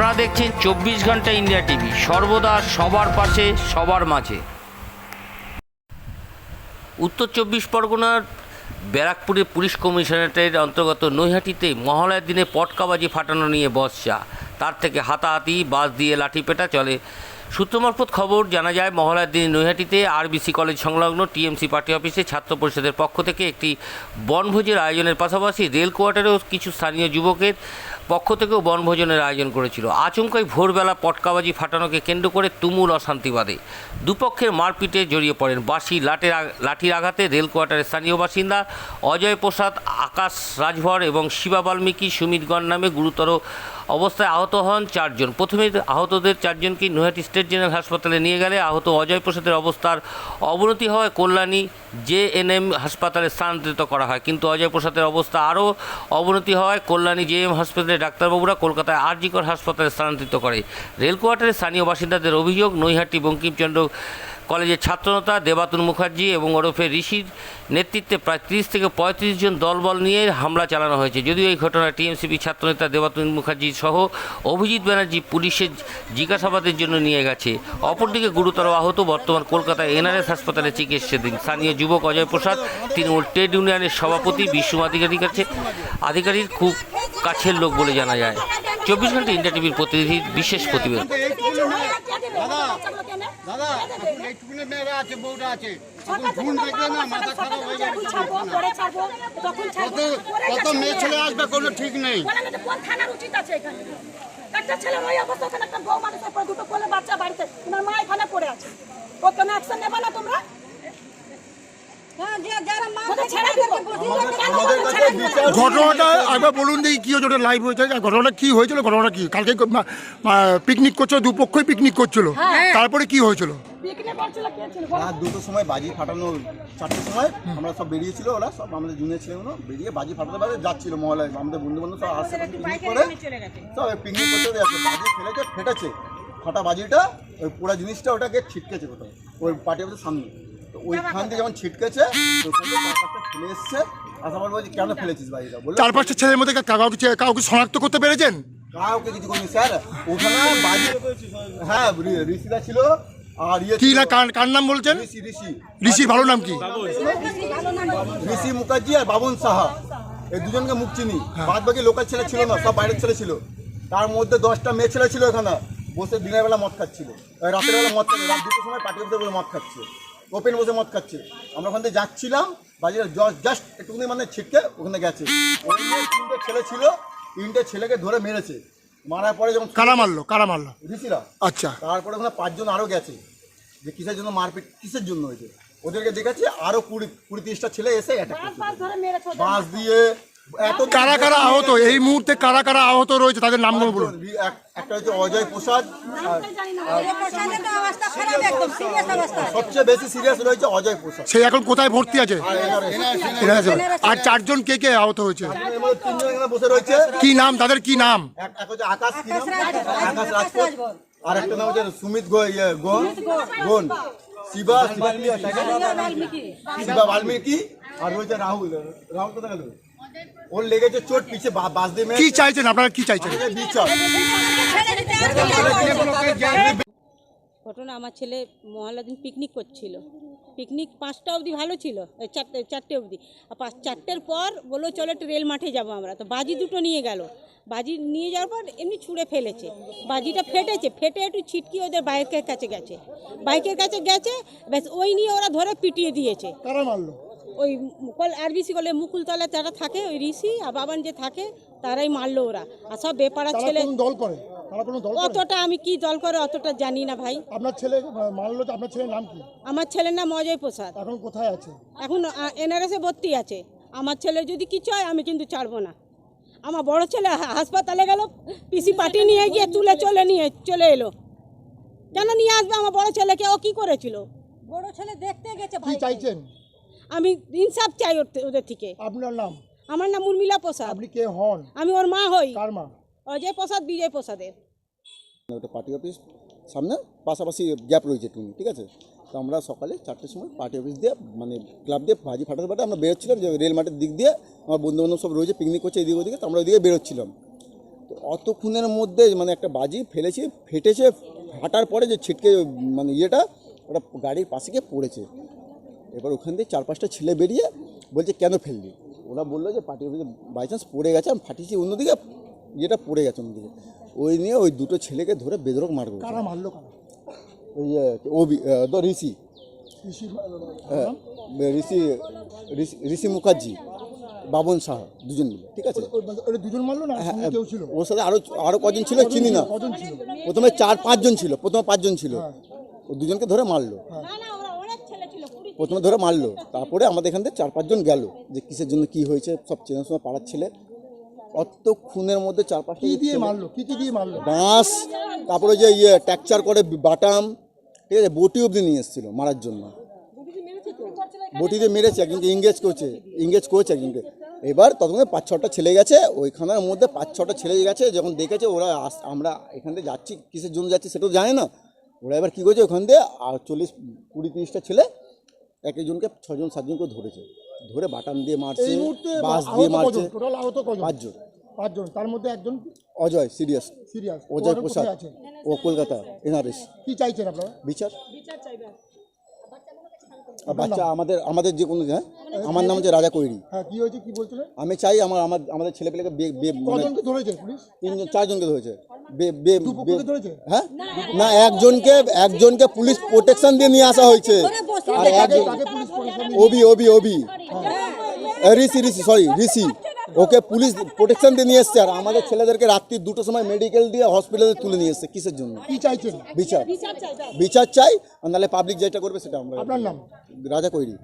আপনারা দেখছেন চব্বিশ ঘণ্টা ইন্ডিয়া টিভি। সর্বদা সবার পাশে, সবার মাঝে। উত্তর চব্বিশ পরগনার ব্যারাকপুরে পুলিশ কমিশনারেটের অন্তর্গত নৈহাটিতে মহালয়ার দিনে পটকাবাজি ফাটানো নিয়ে বসা তার থেকে হাতাহাতি বাস দিয়ে লাঠিপেটা চলে। সূত্র মারফত খবর জানা যায় মহালয়ার দিন নৈহাটিতে আরবিসি কলেজ সংলগ্ন টিএমসি পার্টি অফিসে ছাত্র পরিষদের পক্ষ থেকে একটি বনভোজের আয়োজনের পাশাপাশি রেল কোয়ার্টারেও কিছু স্থানীয় যুবকের পক্ষ থেকেও বনভোজনের আয়োজন করেছিল। আচমকাই ভোরবেলা পটকাবাজি ফাটানোকে কেন্দ্র করে তুমুল অশান্তিবাদে। দুপক্ষের মারপিটে জড়িয়ে পড়েন বাসি লাটের লাঠির আঘাতে রেল কোয়ার্টারের স্থানীয় বাসিন্দা অজয় প্রসাদ, আকাশ রাজভর এবং শিবা বাল্মীকি সুমিতগণ নামে গুরুতর অবস্থায় আহত হন চারজন। প্রথমে আহতদের চারজনকে নৈহাটি স্টেট জেনারেল হাসপাতালে নিয়ে গেলে? আহত অজয় প্রসাদের অবস্থার অবনতি হওয়ায় কল্যাণী জেএনএম হাসপাতালে স্থানান্তরিত করা হয়। কিন্তু অজয় প্রসাদের অবস্থা আরও অবনতি হওয়ায় কল্যাণী জেএম হাসপাতালের ডাক্তারবাবুরা কলকাতায় আরজিকর হাসপাতালে স্থানান্তরিত করে। রেল কোয়ার্টারের স্থানীয় বাসিন্দাদের অভিযোগ, নৈহাটি বঙ্কিমচন্দ্র কলেজের ছাত্রনেতা দেবাতুল মুখার্জি এবং ওরফে ঋষির নেতৃত্বে প্রায় তিরিশ থেকে পঁয়ত্রিশ জন দলবল নিয়ে হামলা চালানো হয়েছে। যদিও এই ঘটনায় টিএমসিপি ছাত্রনেতা দেবাতুল মুখার্জি সহ অভিজিৎ ব্যানার্জি পুলিশের জিজ্ঞাসাবাদের জন্য নিয়ে গেছে। অপরদিকে গুরুতর আহত বর্তমান কলকাতায় এনআরএস হাসপাতালে চিকিৎসাধীন স্থানীয় যুবক অজয় প্রসাদ, তৃণমূল ট্রেড ইউনিয়নের সভাপতি, বিশ্ব আধিকারিক আছে আধিকারিক খুব কাছের লোক বলে জানা যায়। চব্বিশ ঘণ্টা ইন্ডিয়া টিভির প্রতিনিধির বিশেষ প্রতিবেদন। দাদা এইটুকুনি মেয়েরা আছে আছে কত মেয়ে ছেলে আসবে কোনো ঠিক নেই। কোন থানার উচিত আছে এখানে? একটা ছেলের ওই অবস্থা একটা বউ মানুষের দুটো কোলে বাচ্চা বাড়িতে তোমার মা এখানে পড়ে আছে। ও কোনো অ্যাকশন নেবে না তোমরা ওদের ছেড়ে দিবো। কেন আমাদের ওদের কাছে ছেড়ে দিবো? বিচার ঘটনাটা একবার বলুন দেখি কি হয়েছে ওটা লাইভ হয়েছে। আর ঘটনাটা কি হয়েছিল ঘটনাটা কি? কালকে পিকনিক করছিল দুপক্ষই পিকনিক করছিল। তারপরে কি হয়েছিল? পিকনিক করছিল কে ছিল? বলো। রাত দুটোর সময় বাজি ফাটানো চারটের সময় আমরা সব বেরিয়েছিল ওরা সব আমাদের জুনিয়র ছেলেগুলো বেরিয়ে বাজি ফাটাতে পারে যাচ্ছিল মহলায় আমাদের বন্ধু বান্ধব সব আসছে পিকনিক করে। সব পিকনিক করতে যাচ্ছে বাজি ফেলেছে ফেটেছে। ফাটা বাজিটা ওই পুরো জিনিসটা ওটাকে ছিটকেছে কোথাও ওই পার্টি অফিসের সামনে। তো ওইখান থেকে যখন ছিটকেছে চার পাঁচটা ফেলে এসছে। আসার পর বলছি কেন ফেলেছিস বাজিটা বলল চার পাঁচটা ছেলের মধ্যে কাউকে শনাক্ত করতে পেরেছেন? কাউকে কিছু করিনি স্যার। ওখানে বাজি হ্যাঁ ছিল আর ইয়ে কি না কার কার নাম বলছেন? ঋষি ঋষি। ঋষির ভালো নাম কি? ঋষি মুখার্জি আর বাবন সাহা। এই দুজনকে মুখ চিনি। বাদ বাকি লোকাল ছেলে ছিল না সব বাইরের ছেলে ছিল। তার মধ্যে দশটা মেয়ে ছেলে ছিল এখানে। বসে দিনের বেলা মদ খাচ্ছিল। রাতের বেলা মদ খাচ্ছে রাত দুটোর সময় পার্টি অফিসে বসে মদ খাচ্ছে ওপেন বসে মদ খাচ্ছে। আমরা ওখান থেকে যাচ্ছিলাম বাজারে জাস্ট একটুখানি মানে ছিটকে ওখানে গেছে। ওই তিনটে ছেলে ছিল তিনটে ছেলেকে ধরে মেরেছে। মারার পরে যখন কারা মারলো? কারা মারলো? ঋষিরা। আচ্ছা। তারপরে ওখানে পাঁচজন আরও গেছে যে কিসের জন্য মারপিট কিসের জন্য হয়েছে? ওদেরকে দেখেছি আরও কুড়ি কুড়ি তিরিশটা ছেলে এসে অ্যাটাক বাস। বাঁশ দিয়ে কারা কারা আহত এই মুহূর্তে কারা কারা আহত রয়েছে তাদের নামগুলো বলুন একটা হচ্ছে অজয় প্রসাদ সবচেয়ে বেশি সিরিয়াস রয়েছে অজয় প্রসাদ সেই এখন কোথায় ভর্তি আছে আর চারজন কে কে আহত হয়েছে বসে রয়েছে কি নাম তাদের কি নাম এক এক হচ্ছে আকাশ আকাশ রাজপথ আর একটা নাম হচ্ছে সুমিত ইয়ে গোন গোন শিবা শিবা শিবা বাল্মীকি আর রয়েছে রাহুল রাহুল কোথায় গেল ওর লেগেছে চোট পিছে বাস দিয়ে কি চাইছেন আপনারা? কি চাইছেন? ঘটনা আমার ছেলে মহল্লা দিন পিকনিক করছিল। পিকনিক পাঁচটা অবধি ভালো ছিল চারটে চারটে অবধি। আর পাঁচ চারটের পর বলল চলো একটু রেল মাঠে যাব আমরা। তো বাজি দুটো নিয়ে গেল। বাজি নিয়ে যাওয়ার পর এমনি ছুঁড়ে ফেলেছে। বাজিটা ফেটেছে ফেটে একটু ছিটকি ওদের বাইকের কাছে গেছে। বাইকের কাছে গেছে ব্যাস ওই নিয়ে ওরা ধরে পিটিয়ে দিয়েছে। কারা মারলো? ওই কল আরবিসি কলে মুকুলতলা যারা থাকে ওই ঋষি আর বাবান যে থাকে তারাই মারলো ওরা। আর সব বেপাড়ার তারা ছেলে দল করে? তারা কোনো দল করে? অতটা আমি কি দল করে অতটা জানি না ভাই। আপনার ছেলে মারলো তো আপনার ছেলের নাম কি? আমার ছেলের নাম অজয় প্রসাদ। এখন কোথায় আছে? এখন এনআরএসে ভর্তি আছে। আমার ছেলে যদি কিছু হয় আমি কিন্তু ছাড়বো না। আমার বড় ছেলে হাসপাতালে গেল পিসি পার্টি নিয়ে গিয়ে তুলে চলে নিয়ে চলে এলো। কেন নিয়ে আসবে আমার বড় ছেলেকে? ও কি করেছিল? বড় ছেলে দেখতে গেছে কি চাইছেন? আমি ইনসাফ চাই ওদের থেকে। আপনার নাম? আমার নাম উর্মিলা প্রসাদ। আপনি কে হন? আমি ওর মা হই। কার মা? অজয় প্রসাদ বিজয় প্রসাদের। ওটা পার্টি অফিস সামনে পাশাপাশি গ্যাপ রয়েছে টুনি ঠিক আছে? তো আমরা সকালে চারটের সময় পার্টি অফিস দিয়ে মানে ক্লাব দিয়ে ভাজি ফাটাতে ফাটাতে আমরা বেরোচ্ছিলাম যে রেল মাঠের দিক দিয়ে আমার বন্ধু বান্ধব সব রয়েছে পিকনিক করছে এদিকে ওদিকে তো আমরা ওদিকে বেরোচ্ছিলাম। তো অতক্ষণের মধ্যে মানে একটা বাজি ফেলেছে ফেটেছে ফাটার পরে যে ছিটকে মানে ইয়েটা ওটা গাড়ির পাশে গিয়ে পড়েছে। এবার ওখান থেকে চার পাঁচটা ছেলে বেরিয়ে বলছে কেন ফেললি? ওরা বলল যে পার্টি অফিসে বাই চান্স পড়ে গেছে আমি ফাটিয়েছি অন্যদিকে ইয়েটা পড়ে গেছে অন্যদিকে। ওই নিয়ে ওই দুটো ছেলেকে ধরে বেদরক মারবে কারা মারলো ওই ওবি ঋষি। হ্যাঁ, ঋষি ঋষি- ঋষি মুখার্জি বাবন সাহা দুজন মিলে ঠিক আছে? দুজন মারলো না? আর কেউ ছিল? ওর সাথে আরও আরও কজন ছিল চিনি না। প্রথমে চার পাঁচজন ছিল প্রথমে পাঁচজন ছিল। ও দুজনকে ধরে মারলো না না ওরা অনেক ছেলে ছিল কুড়ি প্রথমে ধরে মারলো তারপরে আমাদের এখান থেকে চার পাঁচজন গেল যে কিসের জন্য কি হয়েছে সব চেনার সময় পাড়ার ছেলে। অত খুনের মধ্যে চার পাঁচটা কি দিয়ে মারলো? কি কি দিয়ে মারলো? বাঁশ তারপরে যে ইয়ে ট্যাকচার করে বাটাম ঠিক আছে বটি অবধি নিয়ে এসেছিল মারার জন্য। বটিতে মেরেছে একজনকে ইংগেজ করছে ইংগেজ করেছে একজনকে। এবার ততক্ষণে পাঁচ ছটা ছেলে গেছে ওইখানের মধ্যে পাঁচ ছটা ছেলে গেছে যখন দেখেছে ওরা আমরা এখান থেকে যাচ্ছি কিসের জন্য যাচ্ছি সেটাও জানে না। ওরা এবার কী করছে ওখান দিয়ে চল্লিশ কুড়ি তিরিশটা ছেলে এক একজনকে ছজন সাতজনকে ধরেছে। ধরে বাটাম দিয়ে মারছে এই মুহূর্তে বাঁশ দিয়ে আহত মারছে। কজন টোটাল আহত কজন? পাঁচজন। পাঁচজন। তার মধ্যে একজন অজয় সিরিয়াস। সিরিয়াস। অজয় প্রসাদ আছে? ও কলকাতা এনআরএস। কি চাইছেন আপনারা? বিচার। আর বাচ্চা আমাদের আমাদের যে কোনো হ্যাঁ? আমার নাম হচ্ছে রাজা কৈরি। হ্যাঁ কি হয়েছে কি বলছিলেন আমি চাই আমার আমার আমাদের ছেলেপেলেকে বে বে মানে কজনকে ধরেছে পুলিশ? তিনজন চারজনকে ধরেছে। বে বে ধরেছে? হ্যাঁ? না একজনকে একজনকে পুলিশ প্রোটেকশন দিয়ে নিয়ে আসা হয়েছে। আর একজন ওবি ওবি Obi Rishi Rishi sorry Rishi. Okay police protection দিয়ে নিয়ে এসছে আর আমাদের ছেলেদেরকে রাত্রি দুটো সময় মেডিকেল দিয়ে হসপিটালে তুলে নিয়ে এসছে। কিসের জন্য? কি চাইছেন? বিচার। বিচার চাই আর নাহলে পাবলিক যেটা করবে সেটা আমরা আপনার নাম? রাজা কৈরি।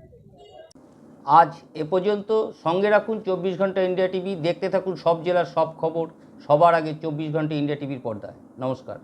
আজ এ পর্যন্ত সঙ্গে রাখুন চব্বিশ ঘণ্টা ইন্ডিয়া টিভি দেখতে থাকুন সব জেলার সব খবর সবার আগে চব্বিশ ঘণ্টা ইন্ডিয়া টিভির পর্দায়। নমস্কার।